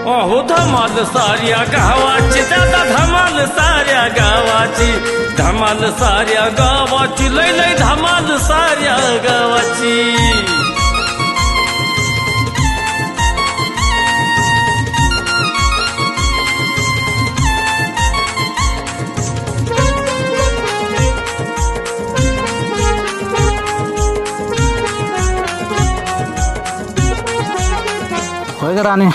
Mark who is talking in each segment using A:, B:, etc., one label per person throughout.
A: अहो धमाल साऱ्या गावाची दादा धमाल साऱ्या गावाची धमाल साऱ्या गावाची लय लय धमाल साऱ्या गावाची.
B: होय राणे?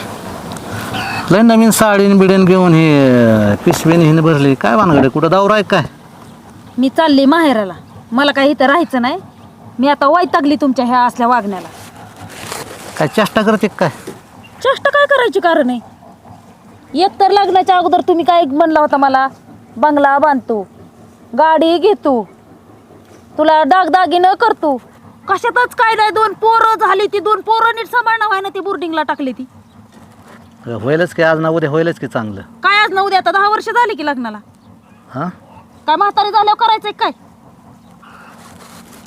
B: लय नवीन साडीन बिडीन घेऊन हे पिशवीने हिने भरली. काय भानगडे कुठं दावर आहे काय?
C: मी चालली माहेराला. मला काही इथं राहायचं नाही. मी आता वैतागली तुमच्या ह्या असल्या वागण्याला.
B: काय चेष्टा करते काय?
C: चेष्टा काय करायची कारण आहे? एक तर लग्नाच्या अगोदर तुम्ही काय म्हणला होता मला? बंगला बांधतो गाडी घेतो तुला दागदागिनं करतो. कशातच काय नाही दोन पोरं झाली ती दोन पोरं नीट सांभाळणं व्हाय ना ती बोर्डिंगला टाकली ती.
B: होईलच की आज ना उद्या होईलच की चांगलं?
C: काय आज नऊ आता दहा वर्ष झाली की लग्नाला.
B: हां?
C: काय म्हातारी झाल्यावर करायचंय काय?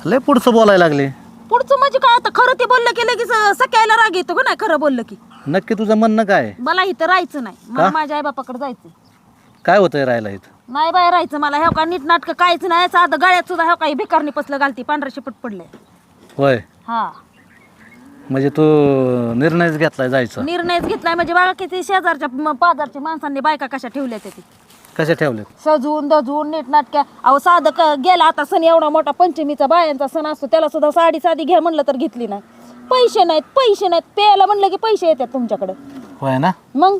B: लय पुढचं बोलायला लागले.
C: पुढचं म्हणजे काय आता? खरं ते बोललं की लगेच सकायला राग येतो का नाही खरं बोललं की.
B: नक्की तुझं म्हणणं काय?
C: मला इथं राहायचं नाही. मला? माझ्या आई बापाकडे जायचं
B: काय होतंय राहायला इथं?
C: नाही बाय राहायचं मला. ह्या का नीट नाटक काहीच नाही. साधं गळ्यात सुद्धा ह्या काही बेकारणी पसलं घालती. पांढरा पट पडलंय.
B: होय.
C: हा.
B: म्हणजे तू निर्णयच घेतलाय जायचं.
C: निर्णयच घेतलाय म्हणजे बघा किती शेजारच्या म- पाजारच्या माणसांनी बायका कशा ठेवल्या ती?
B: कशा ठेवले
C: सजवून दजवून नीट नाटक्या. अहो साधं क- गेला आता सण एवढा मोठा पंचमीचा बायांचा सण असतो त्याला सुद्धा साडी साधी घ्या म्हणलं तर घेतली नाही. पैसे नाहीत पैसे नाहीत प्यायला म्हणलं की पैसे येतात तुमच्याकडे.
B: होय ना?
C: मग?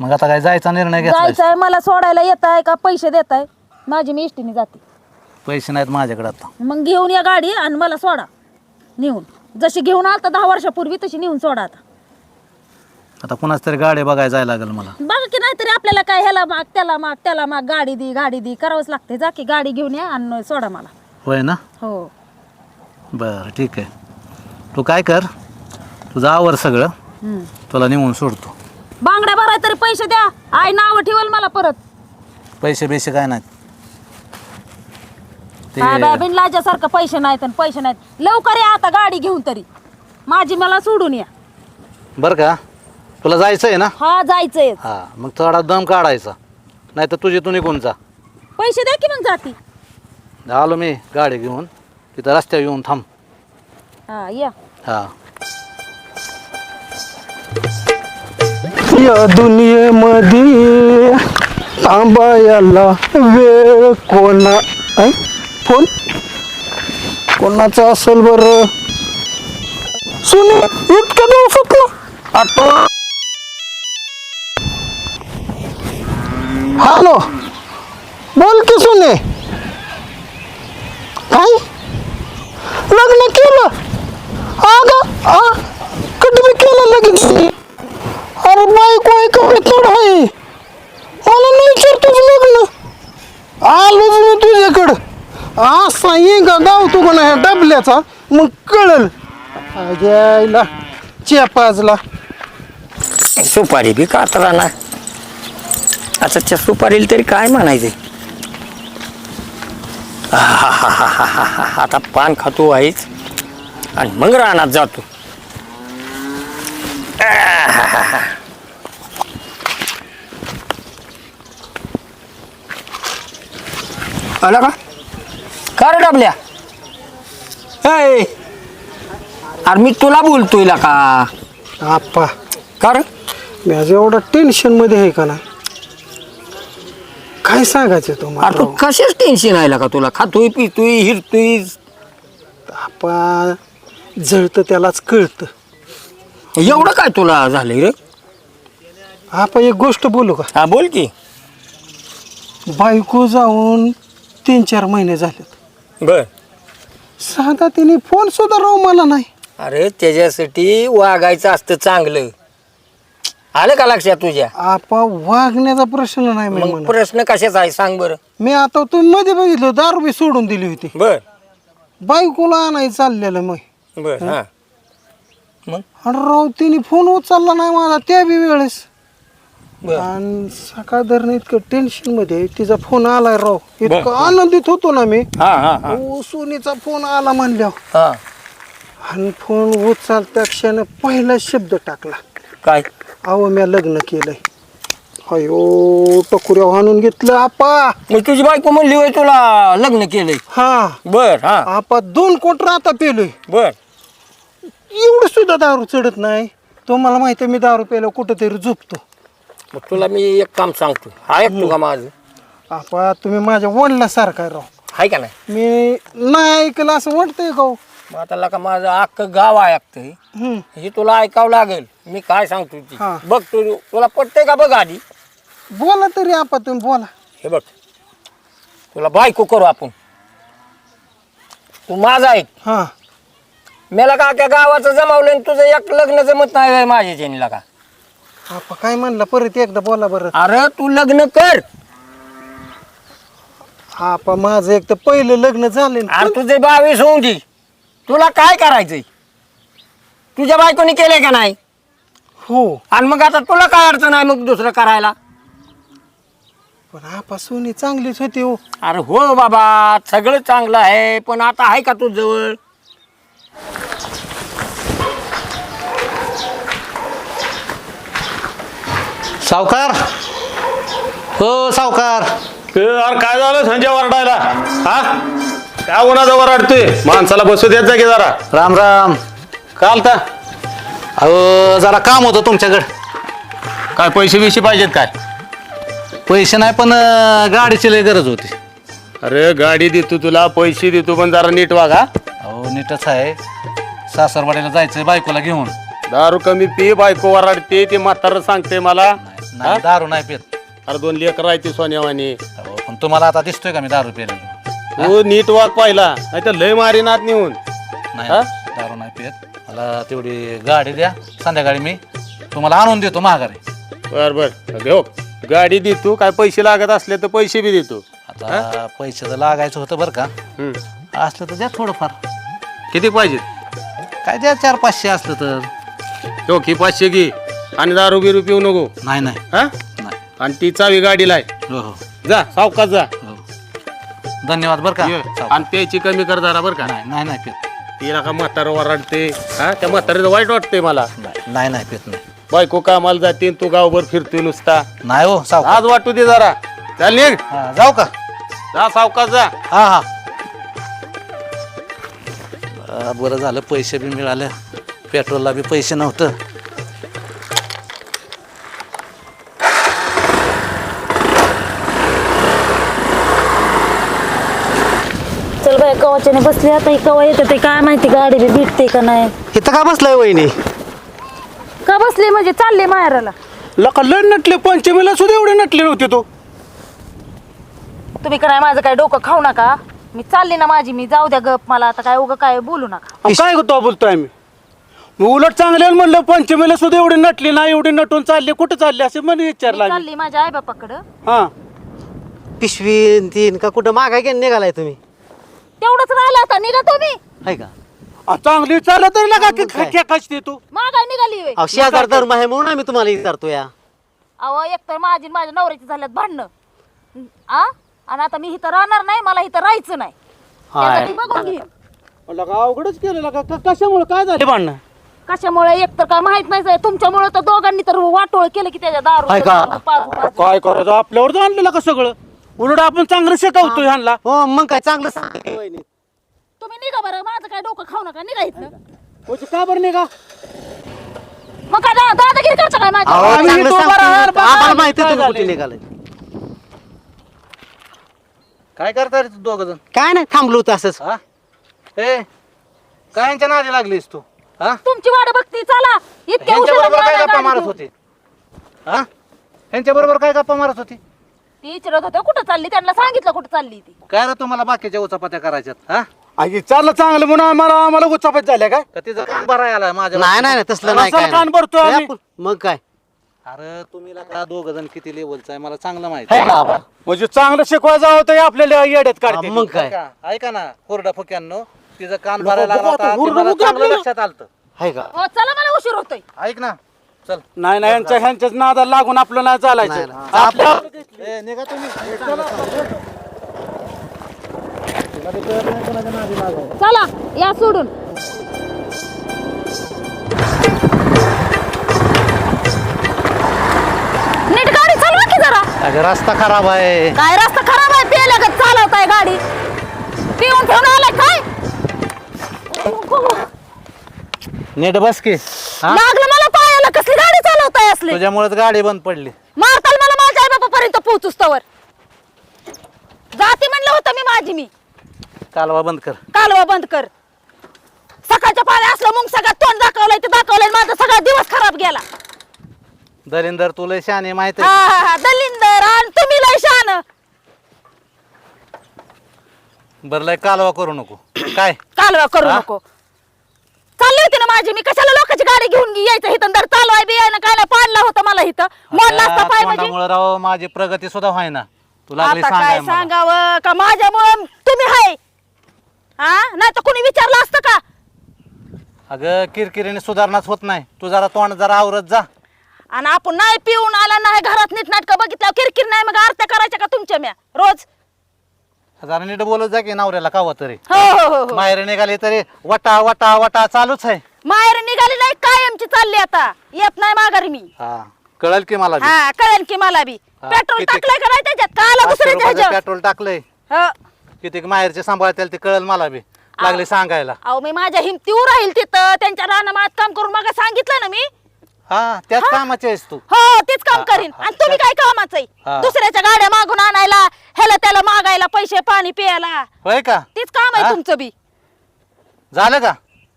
B: मग आता काय जायचा निर्णय घेतलाय?
C: जायचं आहे मला सोडायला येत आहे का? पैसे देत आहे माझी मी इष्टीने जाते.
B: पैसे नाहीत माझ्याकडे आता.
C: मग घेऊन या गाडी आणि मला सोडा नेऊन. जशी घेऊन आलता दहा वर्षापूर्वी तशी नेऊन सोडा आता.
B: आता कुणाच तरी गाडी बघायला जायला लागेल मला.
C: बघा की नाहीतरी आपल्याला काय ह्याला माग त्याला माग त्याला माग गाडी दी गाडी दी करावंच लागते जा की गाडी घेऊन या आणि सोडा मला.
B: होय ना?
C: हो.
B: बरं ठीक आहे. तू काय कर? तुझं आवर सगळं.
C: हम्म.
B: तुला नेऊन सोडतो.
C: बांगड्या भराय तरी पैसे द्या. आई नाव ठेवल मला परत.
B: पैसे बिसे काय नाहीत. ते
C: काय बाय बिन लाजासारखं पैसे नाहीत आणि पैसे नाहीत. लवकर या आता गाडी घेऊन तरी. माझी मला सोडून या.
B: बरं का? तुला जायचं आहे ना?
C: हा जायचंय.
B: हा मग थोडा दम काढायचा. नाही तर तुझी तू निघून जा.
C: पैसे द्या की मग जाती.
B: आलो मी गाडी घेऊन. तिथं रस्त्यावर येऊन थांब.
C: हा या.
B: हा.
D: या दुनियेमध्ये थांबायला वेळ कोणा ऐ? फोन? कोणाचा असेल बर? सुने इतक्या दिवसातलं आठवण हॅलो बोल की सुने. काय? लग्न केलं? अग कधी बी केलं लगेच. अरे बायको आहे कपडे थोड आहे. मला नाही विचारतोच लग्न. आलोच मी तुझ्याकडं. असा ये का गाव तू कोणा ह्या डबल्याचा. मग कळल. यायला चेपाजला
E: सुपारी बी कातरा ना आता त्या सुपारीला तरी काय म्हणायचे आता पान खातो आहेच आणि मग रानात जातो. आला का? का रे डबल्या. ए अरे मी तुला बोलतोय ला का?
D: आप्पा.
E: का रे
D: मी आज एवढा टेन्शनमध्ये आहे का ना काय सांगायचं
E: अरे तू
D: तुम्हाला
E: कशाच टेन्शन आहे का तुला? खातोय पितोय हिरतोय.
D: आप्पा जळतं त्यालाच कळतं.
E: एवढं काय तुला झालंय रे?
D: आपण एक गोष्ट बोलू का?
E: हा बोल की.
D: बायको जाऊन तीन चार महिने झालेत.
E: बर.
D: साधा तिने फोन सुद्धा राहू मला नाही.
E: अरे त्याच्यासाठी वागायचं असतं चांगलं. आलं का लक्षात तुझ्या?
D: आपा वागण्याचा प्रश्न नाही मी
E: मग
D: म्हणत.
E: प्रश्न कशाचा आहे? सांग बरं.
D: मी आता तुम्ही मध्ये बघितलं दारू बी सोडून दिली होती.
E: बर.
D: बायकोला आणायचं चाललेलं मग.
E: बर हा. मग?
D: आणि राव तिने फोन उचलला नाही माझा त्या बी वेळेस. आणि सकाळ धरण इतकं टेन्शनमध्ये. तिचा फोन आलाय राव. इतकं आनंदित होतो ना मी.
E: हा हा हा.
D: ओ सोनीचा फोन आला म्हणल्यावर.
E: हा.
D: आणि फोन उचलत्या क्षण पहिला शब्द टाकला.
E: काय?
D: अहो मी लग्न केलंय. अयो टकुऱ्या आणून घेतलं आपा.
E: मग तुझी बायको म्हणली होय तुला लग्न केलंय.
D: हा.
E: बर हा.
D: आपा दोन कोटर आता पेलोय.
E: बर.
D: एवढं सुद्धा दारू चढत नाही. तुम्हाला माहिती आहे मी दारू प्यायला कुठंतरी झोपतो.
E: मग तुला मी एक काम सांगतो. हा ऐकतो का माझं.
D: आपा तुम्ही माझ्या वडिलासारखा राव
E: आहे का नाही?
D: मी नाही ऐकलं असं वाटतंय का हो?
E: मग आता लका माझं अख्खं गाव ऐकतंय.
D: हम्म.
E: हे तुला ऐकावं लागेल. मी काय सांगतो ती.
D: हा.
E: बघ तू तुला पटतंय का बघ आधी?
D: बोला तरी आपा तुम्ही बोला.
E: हे बघ. तुला बायको करू आपण. तू माझा ऐक.
D: हा.
E: मेला का त्या गावाचं जमावलं आणि तुझं एक लग्न जमत नाही माझ्या चेनीला का?
D: आपा काय म्हणला? परत एकदा बोला बरं.
E: अरे तू लग्न कर.
D: आपा माझं एक तर पहिलं लग्न झालं ना.
E: अरे तुझे बावीस होऊन दे. तुला काय करायचंय? तुझ्या बायकोनी केलंय का नाही?
D: हो.
E: आणि मग आता तुला काय अडचण आहे मग दुसरं करायला?
D: पण आपा सोनी चांगलीच होती हो.
E: अरे हो बाबा सगळं चांगलं आहे पण आता आहे का तू जवळ?
B: सावकार? हो सावकार.
F: ए, अरे काय झालं संजय वरडायला? हा? काय उन्हाचा वराडतोय माणसाला बसू देत जा की जरा.
B: राम राम.
F: काल तर
B: अहो जरा काम होतं तुमच्याकडे.
F: काय पैसे बिशे पाहिजेत काय?
B: पैसे नाही पण अं, गाडीची लय गरज होती.
F: अरे गाडी देतो तुला पैसे देतो पण जरा नीट वागा.
B: अहो नीटच आहे. सासरवाडीला जायचंय बायकोला घेऊन.
F: दारू कमी पी बायको वराडते ते म्हातारं सांगते मला.
B: नाही दारू नाही पित.
F: अरे दोन लेकर राहते सोन्यावानी.
B: अहो, पण तुम्हाला आता दिसतोय का मी दारू पिलेलो?
F: तू नीट वाग पाहिला नाही तर लय मारीनात नेऊन.
B: नाही
F: हा?
B: दारू नाही पित. मला तेवढी गाडी द्या संध्याकाळी मी तुम्हाला आणून देतो महागारी
F: बर बर. घेऊ गाडी देतो काय पैसे लागत असले तर पैसे बी देतो.
B: आता पैसे तर लागायचं होतं बरं का.
F: हम्म.
B: असलं तर द्या थोडंफार.
F: किती पाहिजेत
B: काय द्या चार पाचशे असलं तर.
F: ठेव की पाचशे घे. आणि दारू बिरू पिऊ नको.
B: नाही नाही.
F: हा?
B: नाही.
F: आणि ती चावी गाडीला आहे.
B: हो हो.
F: जा सावकाश जा.
B: हो. धन्यवाद बरं का.
F: ये. आणि प्यायची कमी कर जरा बरं का.
B: नाही नाही नाही पित.
F: तिला का म्हातारं वराडते हा? त्या म्हातारीचं वाईट वाटतंय मला.
B: नाही नाही नाही पित नाही
F: बायको कामाला जाते तू गावभर फिरतोय नुसता.
B: नाही हो सावकार
F: आज वाटू दे जरा. चाल निघ.
B: हा, जाऊ का?
F: जा सावकाश जा.
B: हा हा. बरं झालं पैसे बी मिळाले. पेट्रोलला बी पैसे नव्हतं
C: चल बाय कवाच्याने बसली आता ही कवा येते ते काय माहिती गाडी बी भेटते का नाही?
D: इथं का बसलाय वहिनी?
C: का बसली म्हणजे चालले माहेराला?
D: लका लय नटले पंचमीला सुद्धा एवढे नटले नव्हते तो.
C: तुम्ही काय माझं काय डोकं खाऊ नका? मी चालली ना माझी मी जाऊ द्या गप मला आता काय उगं काय बोलू नका.
D: काय होतो बोलतोय आम्ही? मग उलट चांगले म्हणलं पंचमीला सुद्धा एवढे नटले ना एवढे नटून चालले कुठे चालले असे म्हणे
C: मी
D: विचारला आम्ही.
C: चालली माझ्या आई बापाकडं.
D: हा.
G: पिशवी तीन का कुठं मागाय घेऊन निघालाय तुम्ही.
C: तेवढंच राहिलं आता निघा तुम्ही.
G: हाय का?
D: आ, चांगली चालत तरी लगा की खेकाच तू
C: मागाय निघाली होय.
G: अहो शेजार धर्म आहे म्हणून आम्ही तुम्हाला विचारतो या
C: अहो एकतर माझी आणि माझ्या नवऱ्याची झाल्यात भांडणं. आ? आणि आता मी इथं राहणार नाही मला इथं राहायचं नाही. त्यासाठी बघून घे.
D: लगा अवघडच केलं लगा क- कशामुळे? काय झाले? भांडणं.
C: कशामुळे? एकतर काय माहीत नाही तुमच्यामुळे तर दोघांनी तर वाटोळ केलं की त्याच्या? दारू.
D: काय करायचं? आपल्यावर आणलेलं का सगळं? उलट आपण चांगलं शिकवतोय ह्यांना.
G: हो मग काय चांगलं वहिनी.
C: तुम्ही निघा बरं माझं काय डोकं खाऊ नका निघा इथनं.
D: म्हणजे का बरं नाही का
C: मग काय दा- दादागिरी करता काय माझ्या
G: अहो,
D: आम्ही
G: चांगलं
D: तो बरा
G: सांगते.
D: आहे, बघा.
G: आम्हाला माहिती आहे
D: काय
G: तुम्ही कुठे
D: झालंय?
G: निघालाय?
B: काय करता रे दोघ जण?
G: काय नाही थांबलो होतं असंच.
B: हा? ए काय यांच्या नादी लागलीस तू? हा?
C: तुमची वाट बघती चला. इतक्या उशिरा
B: बरोबर काय गप्पा मारत. होती? हा? ह्यांच्या बरोबर काय गप्पा मारत होती?
C: ती विचारत होते कुठं चालली? त्यांना सांगितलं कुठं चालली ती.
B: काय रे तुम्हाला बाकीच्या उचापात्या करायच्यात हा?
D: आई चाललं चांगलं म्हणून आम्हाला आम्हाला उचापत झाल्या काय?
B: का तिचं काम बरं आला माझ्या
G: नाही नाही नाही, तसलं नाही
D: रसाला
G: काय
D: कान भरतो. आम्ही.
G: मग काय?
B: अरे तुम्ही का दोघ जण किती लेवलचा आहे? मला चांगलं माहिती?
D: म्हणजे चांगलं शिकवायचं होतं आपल्याला येड्यात काढते.
G: मग काय?
B: का? ऐका ना कोरडा फुक्यांनो. तिचं कान भरायला लागला होता ते
D: हुरडा
B: मला
D: मुद्दा
B: चांगलं. लक्षात आलत
G: हाय का?
C: हो चला मला उशीर होतोय.
B: ऐक ना चल.
D: नाही नाही यांच्या ह्यांच्याच नादाला लागून आपलं नाही चालायचं.
G: नाही, नाही.
D: आपल्या
B: ए, निघा तुम्ही.
C: चला या सोडून.
B: अगं रस्ता खराब आहे.
C: काय रस्ता खराब आहे? पेल्या का चालवताय गाडी. पिऊन ठेवून आलाय काय?
B: नीट बस की. हा?
C: लागलं मला पायाला. कसली गाडी चालवताय असली?
B: तुझ्यामुळेच गाडी बंद पडली.
C: मारताल मला माझ्या आई बापापर्यंत पोहोचूस तवर. जाते म्हणलं होतं मी माझी मी.
B: कालवा बंद कर.
C: कालवा बंद कर. सकाळच्या पाण्या असलं मग सगळं तोंड दाखवलंय ते दाखवलंय माझा सगळा दिवस खराब गेला.
B: दलिंदर तुला शाने माहीत
C: हा
B: आहे.
C: हा हा दलिंदर आणि तुम्ही लय शान
B: बरं लय कालवा करू नको. काय?
C: कालवा करू
B: हा?
C: नको. माझी मी कशाला लोकांची गाडी घेऊन यायचं? इथं दर चालवाय बी ना काय नाही पाडला होता मला इथं? मोडला असता पाय म्हणजे.
B: तोंडामुळं राव माझी प्रगती सुद्धा व्हायना. तू लागली
C: आता काय
B: सांगाय मला.
C: सांगावं? का माझ्यामुळं तुम्ही हाय? हा नाही तर कुणी विचारलं असतं का?
B: अगं किरकिरीने सुधारणाच होत नाही. तू जरा तोंड जरा आवरत जा.
C: आणि आपण नाही पिऊन आला नाही घरात नीट नाटकं बघितलं किरकिर नाही मग आरत्या करायच्या का तुमच्या म्या? रोज?
B: जरा नीट बोलत जा की नवऱ्याला कावा तरी.
C: हो हो हो हो.
B: बाहेर निघाले तरी वटा वटा वटा चालूच आहे.
C: माहेर निघाली नाही कायमची चालली आता. येत नाही माघारी मी.
B: हा. कळल की मला बी.
C: हा कळेल की मला बी.
B: हा,
C: पेट्रोल
B: किती?
C: टाकलंय का नाही त्याच्यात? का आला
B: पाचशे
C: दुसऱ्याच्या
B: रुपयाचं
C: ह्याच्यावर?
B: पेट्रोल टाकलंय.
C: हो.
B: किती माहेरचे सांभाळतील ते कळल मला बी. लागले सांगायला.
C: अहो मी माझ्या हिमतीवर राहील तिथं. त्यांच्या रानामात काम करून मग सांगितलं ना मी.
B: हा त्याच कामाचे आहेस तू.
C: हो तेच काम
B: हा,
C: करीन.
B: हा,
C: आणि तुम्ही काय कामाचं
B: हा.
C: आहे दुसऱ्याच्या गाड्या मागून आणायला ह्याला त्याला मागायला पैसे पाणी प्यायला.
B: होय का?
C: तेच काम आहे? तुमचं बी.
B: झालं का?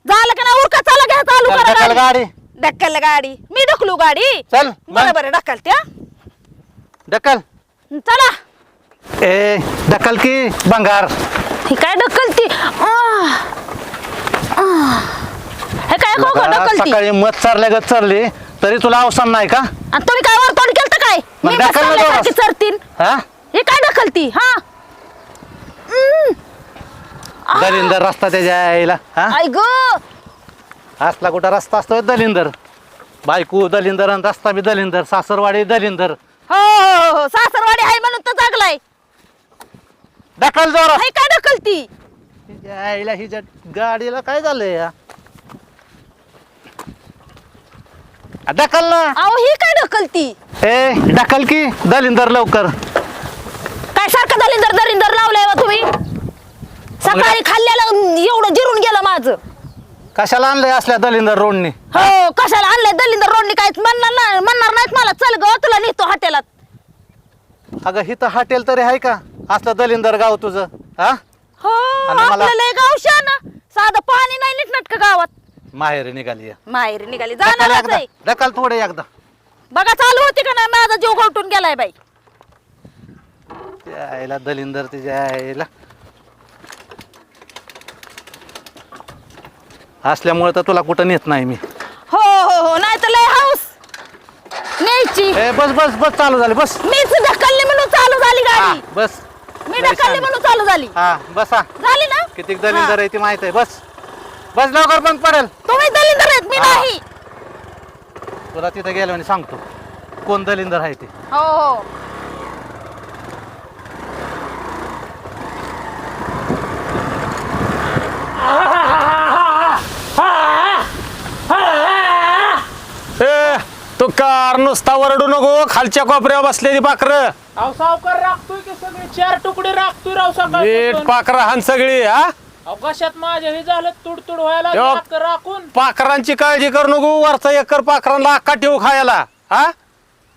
C: झालं का ना उरका चला घ्या चालू
B: चल,
C: करा
B: ढकल गाडी.
C: गाडी. मी ढकलू गाडी?
B: चल, मग.
C: बरोबर आहे ढकल त्या.
B: ढकल.
C: चला.
B: ए ढकल की बंगार.
C: हे काय ढकलती आह. आह. हे काय खो खो ढकलती
B: सकाळी मत चालली तरी तुला अवसान नाही का?
C: आणि तुम्ही काय वर तोंड केलं काय?
B: मग
C: मी
B: जोरात.
C: चरतीन?
B: हा?
C: हे काय ढकलती हा.
B: दलिंदर रस्ता त्याच्या यायला हा?
C: ग
B: असला कुठं रस्ता असतोय दलिंदर. बायको दलिंदर आणि रस्ता बी दलिंदर सासरवाडी दलिंदर.
C: हो हो हो सासरवाडी आहे म्हणून तर जागलाय.
B: ढकल जोरात.
C: हे काय ढकलती
B: आईला हिच्या गाडीला काय झालंय या आ, ढकल ना.
C: अहो ही काय ढकलती
B: ए ढकल की दलिंदर लवकर.
C: काय सारखं दलिंदर दरिंदर लावलंय वा तुम्ही? सकाळी खाल्ल्याला एवढं जिरून गेलं माझं.
B: कशाला आणलंय असल्या दलिंदर रोडने?
C: हो कशाला आणलंय दलिंदर रोडनी? काहीच म्हणणार नाही म्हणणार नाहीत मला. चल ग तुला नेतो हॉटेलात.
B: अगं हिथं हॉटेल तरी आहे का? असलं दलिंदर गाव तुझं हा?
C: हो
B: आणि मला-
C: ना साधं पाणी नाही नीट गावात?
B: माहेरी निघाली या.
C: माहेर निघाली.
B: ढकल
C: जाणारच
B: एकदा
C: आहे.
B: ढकल थोडे एकदा.
C: बघा चालू होती का नाही? माझा जीव घोटून गेलाय बाई.
B: त्या आईला दलिंदर तिच्या आईला. असल्यामुळे तर तुला कुठं नेत नाही मी.
C: हो हो हो नाही तर लय हाऊस. न्यायची.
B: ए बस बस बस चालू झाली बस.
C: मीच ढकलली म्हणून चालू झाली
B: हा,
C: गाडी
B: बस.
C: मी ढकलली
B: छान.
C: म्हणून चालू झाली.
B: हा बसा.
C: झाली ना?
B: किती दलिंदर आहे ती माहीत आहे बस. बस लवकर बंद पडेल.
C: तुम्ही दलिंदर आहेत मी
B: हा.
C: नाही.
B: तुला तिथं गेलो आणि सांगतो कोण दलिंदर आहे ते.
C: हो हो.
F: तू कार नुसता वरडू नको खालच्या कोपऱ्यावर बसलेली पाखर.
H: अहो सावकार राखतोय की सगळे? चार तुकडे राखतोय राव सकाळ
F: पाखर हान सगळी हा?
H: कशात माझ्या? हे झालं तुडतुड व्हायला
F: यो.
H: राखून.
F: पाखरांची काळजी करू नको वरचा एकर पाखरांना अक्का ठेवू खायला हा?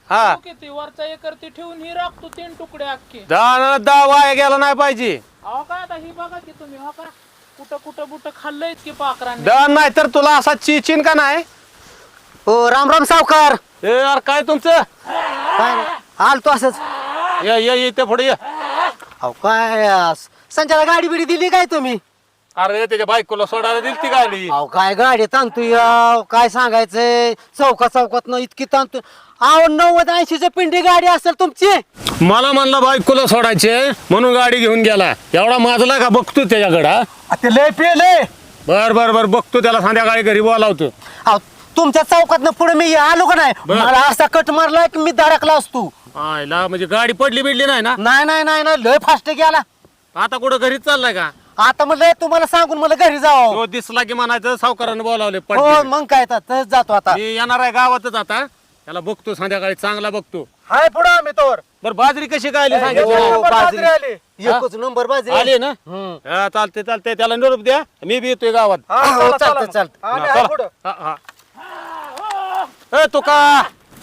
F: हा.
H: किती वरचा एकर ती ठेवून ही राखतो तीन तुकडे अख्खे.
F: दहा दहा वाया गेला नाही पाहिजे.
H: अहो काय आता ही बघा की तुम्ही हो कुठं कुठं कुठं खाल्लंय की पाखरांनी.
F: दहा नाही तर तुला असा चिचिन का नाही?
G: हो राम राम सावकार.
F: ए यार काय तुमचं?
G: काय नाही. आलतो असंच.
F: ये ये ये इथे पुढे ये.
G: अहो काय अस- संचाला गाडी बिडी दिली काय तुम्ही?
F: अरे त्याच्या बायकोला सोडायला दिली ती गाडी.
G: अहो काय गाडी ताणतोय अहो, काय सांगायचंय? चौका चौकात न इतकी ताणतोय. अहो नव्वद ऐंशीची पिंडी गाडी असेल तुमची?
F: मला म्हणला बायकोला सोडायचे म्हणून गाडी घेऊन गेला. एवढा माजला का बघतो त्याच्याकडे हा?
G: ते लय पेले.
F: बर बर बर बघतो त्याला संध्याकाळी घरी बोलावतो.
G: अहो तुमच्या चौकात पुढे मी आलो का नाही?
F: बर.
G: मला असा कट मारला की मी धडकला असतो.
F: आयला म्हणजे गाडी पडली बिडली नाही ना?
G: नाही नाही नाही नाही लय फास्ट गेला.
F: आता कुठं घरीच चाललाय का?
G: आता म्हणलं तुम्हाला सांगून मला घरी जावं.
F: तो दिसला की म्हणायचं सावकारानं बोलावले
G: हो मग काय तर तसंच जातो आता.
F: मी येणार आहे गावातच आता. त्याला बघतो संध्याकाळी चांगला बघतो.
G: हाय पुढं आम्ही तोवर.
F: बरं बाजरी कशी काय आली सांगितलं?
G: बाजरी. आली. एकच नंबर बाजरी.
F: आली ना? हा, चालते चालते त्याला निरोप द्या. मी बी येतोय गावात.
G: हा, हो, चालतंय,
F: हा, चला. हा, हा. ए, तू का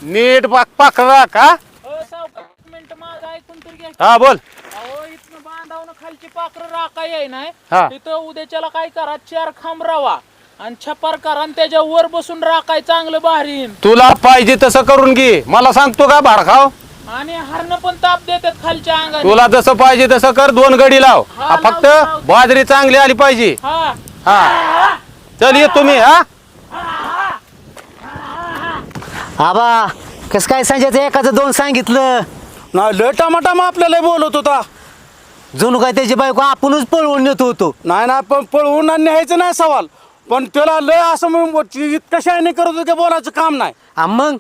F: नीट बाग पाकळा का?
H: एक मिनिट माझं ऐकून तर घ्या.
F: हा बोल.
H: अहो इथनं बांधावनं खालची पाखरं राखा येई नाही
F: हा.
H: तिथं उद्याच्याला काय करा चार खांब रावा आणि छपार करा आणि त्याच्या वर बसून राखाय चांगलं भारीन.
F: तुला पाहिजे तसं करून घे. मला सांगतो का भाडखाव
H: आणि हरण पण ताप देतात खालच्या अंगाने.
F: तुला जसं पाहिजे तसं कर दोन गडी लाव.
H: हा,
F: हा, फक्त
H: लावतो, लावतो.
F: बाजरी चांगली आली पाहिजे.
H: हा.
F: हा. चल ये तुम्ही हा.
G: आबा कस काय सांगायचं एकाचं दोन सांगितलं
D: नाही लय टमाटामा आपल्याला बोलत होता
G: जणू काय त्याची बायको आपणच पळवून नेत होतो
D: नाही ना पण पळवून आणि न्यायचं नाही सवाल पण त्याला लय असं मग इतकं शायने करत होतं की बोलायचं काम नाही
G: आ मग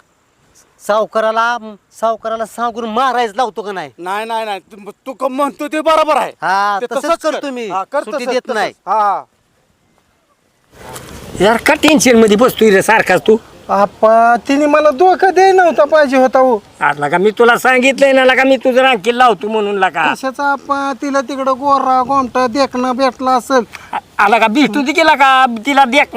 G: सावकाराला सावकाराला सांगून मारायच लावतो का नाही
D: नाही नाही नाही तू- तू क- म्हणतो ते बरोबर आहे
G: हा,
D: ते
G: तसंच
D: कर.
G: करतो मी.
D: हा, कर
G: सुट्टी
D: तसंच,
G: देत
D: तसंच.
G: नाही.
D: हा हा.
E: यार का टेन्शनमध्ये बसतोय रे सारखाच तू
D: आपा तिने मला धोका दे नव्हता पाहिजे होता हो.
E: आला का मी तुला सांगितलंय ना का मी तुझं रांकील लावतो म्हणून का
D: कशाचा आपा तिला तिकडं गोरा गोमटा देखणं भेटला असेल.
E: आला का भेटू दे केला का तिला देख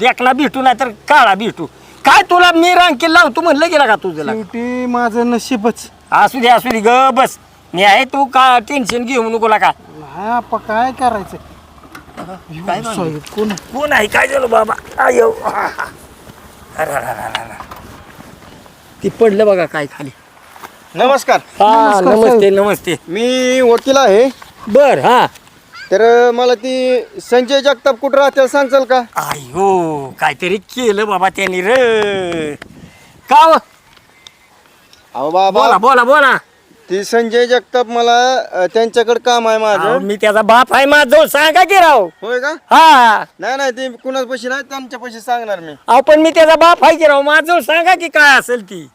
E: देखना भेटू नाही तर काळा भेटू. काय तुला मी रांकील लावतो म्हणलं गेला का तुझं
D: शेवटी माझं नशीबच.
E: असू दे असू दे ग बस. मी आहे तू का टेन्शन घेऊ नको का
D: नाही आपा काय करायचं?
E: काय
D: कोण
E: कोण आहे? काय झालं बाबा? आयो. ती पडलं बघा काय खाली.
I: नमस्कार.
E: हा नमस्ते नमस्ते.
I: मी वकील आहे.
E: बर हा.
I: तर मला ती संजय जगताप कुठं राहते सांगचाल का?
E: अयो काहीतरी केलं बाबा त्यांनी र. का हो?
I: अहो बाबा.
E: बोला बोला बोला.
I: ती संजय जगताप मला अ, त्यांच्याकडे काम आहे
E: अहो,
I: माझं
E: मी त्याचा बाप आहे माझा सांगा की राव.
I: होय का?
E: हा.
I: नाही नाही ते कुणाच पैसे नाही त्यांच्या पैसे सांगणार मी.
E: अहो पण मी त्याचा बाप आहे की राव माझं सांगा की काय असेल ती.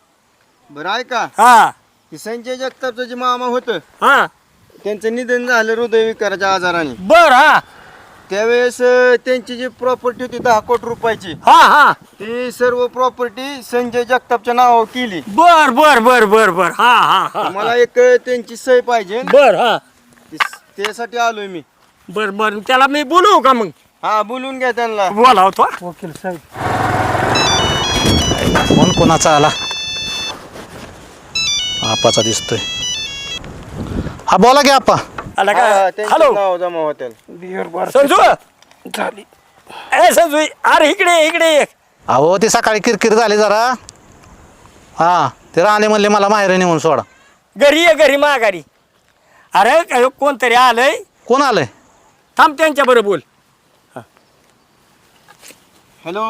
I: बरं आहे का?
E: हा.
I: ती संजय जगतापचं जे मामा होतं
E: हा.
I: त्यांचं निधन झालं हृदयविकाराच्या आजाराने.
E: बर हा.
I: त्यावेळेस अ, त्यांची जी प्रॉपर्टी होती दहा कोटी रुपयाची
E: हा हा.
I: ती सर्व प्रॉपर्टी संजय जगतापच्या नावावर केली.
E: बर बर बर बर बर. हा हा हा
I: मला एक अ, त्यांची सही पाहिजे.
E: बर हा.
I: ती- त्यासाठी आलोय मी.
E: बर बर. त्याला मी बोलवू का मग?
I: हा बोलून घ्या त्यांना.
E: बोलावतो
D: वकील साहेब.
B: फोन कोणाचा आला? आपाचा दिसतोय. हा बोला की आपा.
E: आला
I: हा,
E: का हॅलो
I: नाव जमा
E: संजू? ए संजू अरे इकडे इकडे ये.
B: अहो ती सकाळी किरकिर झाली जरा. हा ते राणे म्हणले मला माहेर नेऊन सोडा.
E: घरी ये घरी माघारी. अरे काय कोणतरी आलंय?
B: कोण आलंय?
E: थांब त्यांच्या बरोबर बोल.
I: हॅलो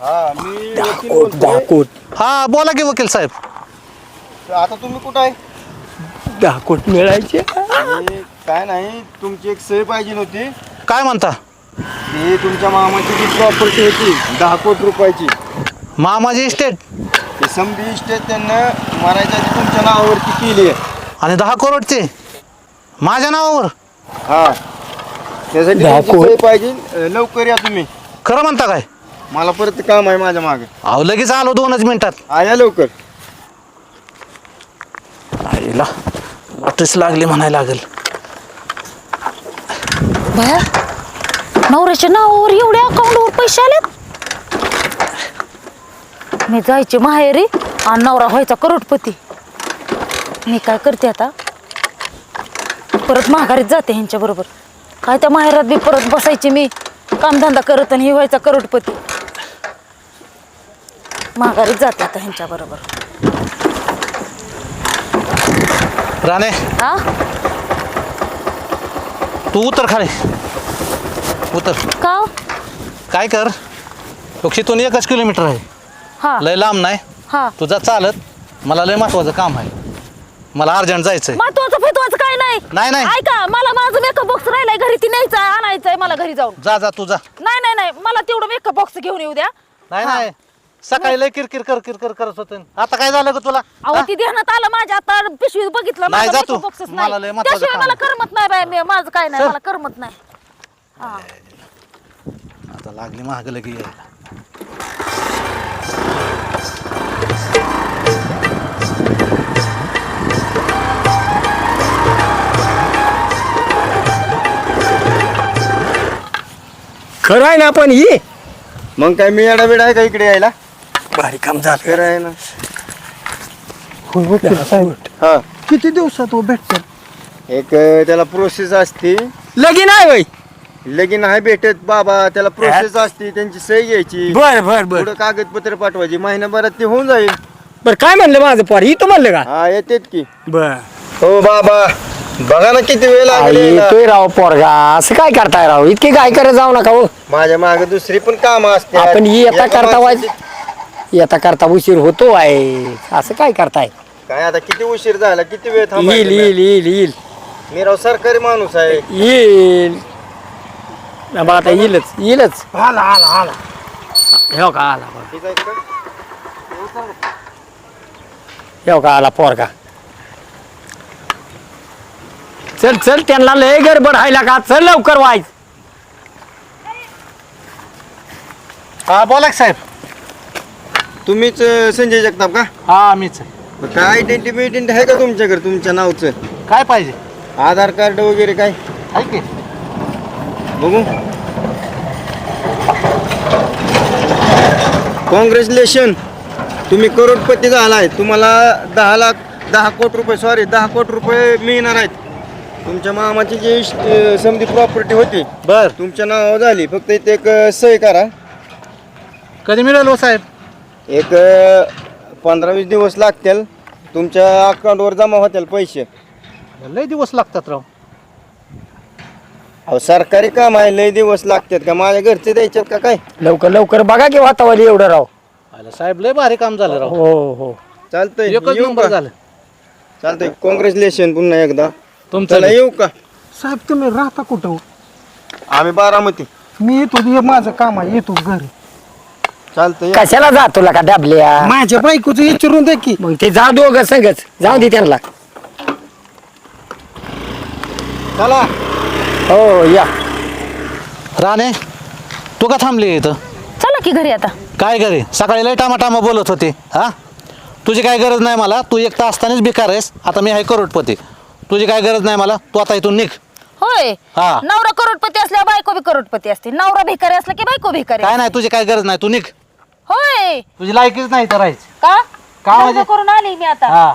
I: हा मी वकील बोलतोय.
B: हा बोला की वकील साहेब.
I: आता तुम्ही कुठं आहे?
E: दहा कोट मिळायचे.
I: आणि काय नाही तुमची एक सही पाहिजे होती.
B: काय म्हणता?
I: ही तुमच्या मामाची जी प्रॉपर्टी होती दहा कोटी रुपयाची.
B: मामाजी इस्टेट
I: ती समधी इस्टेट त्यांना मारायच्या आधी तुमच्या नावावरती केली आहे.
B: आणि दहा करोडचे? माझ्या नावावर?
I: हा. त्यासाठी
E: दहा
I: तुमची
E: कोट?
I: सही पाहिजे. अं, लवकर या तुम्ही.
B: खरं म्हणता काय?
I: मला परत काम आहे माझ्या मागे.
B: अहो लगेच आलो दोनच मिनिटात.
I: आया लवकर.
B: आईला. वाटच लागली म्हणायला लागेल.
C: बाया नवऱ्याच्या नावावर एवढ्या अकाउंटवर पैसे आलेत? मी जायचे माहेरी आणि नवरा व्हायचा करोडपती. मी काय करते आता? परत माघारीत जाते ह्यांच्या बरोबर. काय त्या माहेरात बी परत बसायचे मी? कामधंदा करत आणि हे व्हायचा करोडपती. माघारीत जाते आता ह्यांच्या बरोबर.
B: राणे.
C: हा?
B: तू उतर खाली. उतर.
C: का हो?
B: काय कर? पक्षीतून एकच किलोमीटर आहे.
C: हा.
B: लय लांब नाही.
C: हा.
B: तुझा चालत. मला लय महत्वाचं काम आहे. मला अर्जंट जायचंय.
C: महत्वाचं फितवाचं काय नाही?
B: नाही, नाही.
C: ऐका मला माझं मेकअप बॉक्स राहिलाय घरी. ती न्यायचा आणायचंय मला घरी जाऊन.
B: जा जा तू जा.
C: नाही नाही नाही. मला तेवढं मेकअप बॉक्स घेऊन येऊ द्या.
B: नाही नाही. सकाळी लय किरकिर कर किरकिर करत होते. आता काय झालं ग तुला?
C: अहो ध्यानात आलं माझ्या आता पिशवी बघितलं
B: नाही
C: माझं
B: मला
C: करमत नाही माझं काय नाही मला करमत नाही.
B: आता लागली महाग लगी
E: खरं आहे ना पण ये.
I: मग काय मी एडाबिडा आहे का इकडे यायला?
E: भारी काम झालं.
I: आहे ना.
D: होय वकील साहेब.
I: हा.
D: किती दिवसात हो भेटतात?
I: एक अं, त्याला प्रोसेस असते.
E: लगीन आहे वय
I: लगीन आहे भेटत बाबा त्याला प्रोसेस असते त्यांची सही घ्यायची.
E: बर बर बर.
I: पुढं कागदपत्र पाठवायची. महिन्याभरात ते होऊन जाईल.
E: बर काय म्हणलं माझं पोर? ही तो म्हणलं का?
I: हा येतेत की.
E: बर.
I: हो बाबा. बघा ना किती वेळ लागले
E: येतोय राव पोरगा. असं काय करताय राव? इतके काय करत जाऊ नका हो.
I: माझ्या मागे दुसरी पण काम असते
E: आपण ही येता करता वाज येता करता उशीर होतो आहे. असं काय करताय?
I: काय आता किती उशीर झाला? किती वेळ
E: येईल
I: थांबायचं
E: येईल येईल येईल.
I: मी राव सरकारी माणूस आहे.
E: येईल. मग आता येईलच येईलच.
D: आला आला आला.
E: हो का आला बघ.
I: ठीक आहे का?
E: हो का आला पोरगा. चल चल त्यांना लय गडबड हायला का? चल लवकर व्हायच
B: हा बोला की साहेब.
I: तुम्हीच अं, संजय जगताप का?
B: हा मीच आहे.
I: मग काय आयडेंटिटी बिडेंटिटी आहे का तुमच्याकडे तुमच्या नावचं?
B: काय पाहिजे?
I: आधार कार्ड वगैरे काय?
B: आहे की?
I: बघू. कॉंग्रॅच्युलेशन तुम्ही करोडपती झालाय तुम्हाला दहा लाख दहा कोटी रुपये सॉरी दहा कोटी रुपये मिळणार आहेत. तुमच्या मामाची जी अं, समधी प्रॉपर्टी होती
B: बर.
I: तुमच्या नावावर झाली. फक्त इथे एक अं, सही करा.
B: कधी मिळेल हो साहेब?
I: एक पंधरा वीस दिवस लागतील. तुमच्या अकाउंटवर जमा होतील पैसे.
B: लय दिवस लागतात राव.
I: अहो सरकारी काम आहे लय दिवस लागतात का? माझ्या घरचे द्यायच्यात का काय?
E: लवकर लवकर बघा की वातावरण एवढं राव.
B: आला साहेब लय भारी काम झालं राव.
E: हो हो.
I: चालतंय
B: एकच
I: येऊ
B: नंबर
I: का?
B: झालं.
I: चालतंय कॉंग्रॅच्युलेशन पुन्हा एकदा.
B: तुमचं
I: चला येऊ का?
D: साहेब तुम्ही राहता कुठं? हो?
I: आम्ही बारामती.
D: मी येतो हे माझं काम आहे येतो घरी.
I: चालतंय
E: कशाला जा तुला का डाबल्या?
D: माझ्या बायकोचं विचारून द्या की.
E: मग ते जा दोघं संगच. जाऊ दे त्यांना.
I: चला.
E: हो या.
B: राणे तू का थांबली इथं?
C: चला की घरी आता.
B: काय करे सकाळी लय टामा टामा बोलत होते हा? तुझी काय गरज नाही मला. तू एकटा असतानाच बेकार आहेस. आता मी आहे करोडपती. तुझी काय गरज नाही मला. तू आता इथून निघ.
C: होय?
B: हा.
C: नवरा करोडपती असल्या बायको बी करोडपती असते. नवरा भिकारी असला की बायको भिकारी
B: काय नाही तुझी काय गरज नाही. तू निघ.
C: होय.
B: तुझी लायकीच नाही तर राहायची.
C: का?
B: का म्हणजे?
C: करून आली मी आता.
B: हा.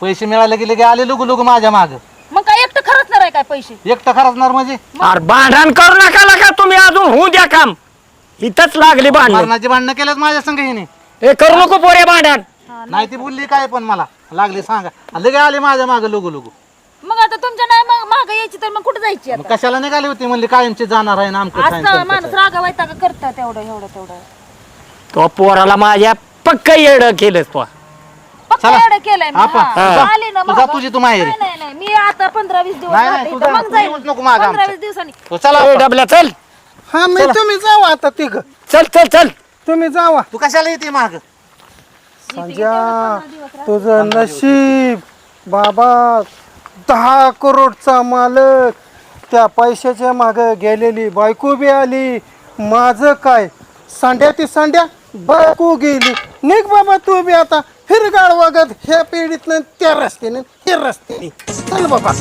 B: पैसे मिळाले गेले की आले लुगू लुगू माझ्या माग.
C: मग काय एकटं खरंच नाही काय पैसे?
B: एकटा खरचणार म्हणजे?
E: अरे भांडण करू नका का तुम्ही अजून होऊ द्या काम. इथंच लागली भांडण.
B: मरणाची भांडणं केल्यात माझ्या संग हिने.
E: हे करू नको पोरे भांडण.
B: नाही ती बोलली काय पण मला. लागली सांगा. लगे आले माझ्या माग लुगू लुगू.
C: मग आता तुमच्या नाही मग माग यायची तर मग कुठे जायची
B: मग कशाला निघाली होती म्हणली कायमची जाणार आहे ना आमचं
C: असं माणूस रागा वायता का करतात तेवढं एवढं तेवढं?
E: तो पोराला माझ्या पक्क येड केलंस तो
C: फक्त
B: चला.
C: एवढं केलंय मी.
B: हा, पण.
C: हा.
B: जा.
C: आली ना
B: तू जा
C: मागं.
B: तुझी तू माहेरी.
C: नाही, नाही नाही मी आता पंधरा वीस दिवस
B: नाही, नाही,
C: राहते
B: तू
C: इथं.
B: जा.
C: मग
B: तू
C: जाईल
B: येऊच नको मागं
C: पंधरा
B: आमच्या.
C: वीस दिवसांनी
B: तो चला
E: ए. डबल्या चल
D: हा मी तुम्ही जावा आता तिघ
E: चल चल चल
D: तुम्ही जावा
B: तू कशाला येते माग
D: संजय तुझं नशीब बाबा दहा करोडचा मालक त्या पैशाच्या माग गेलेली बायको बी आली माझं काय सांड्या ती सांड्या बायको गेली. निघ बाबा तू बी आता. हिरगाळ वगत ह्या पिढीतनं त्या रस्त्याने हे रस्त्याने. चल बाबा.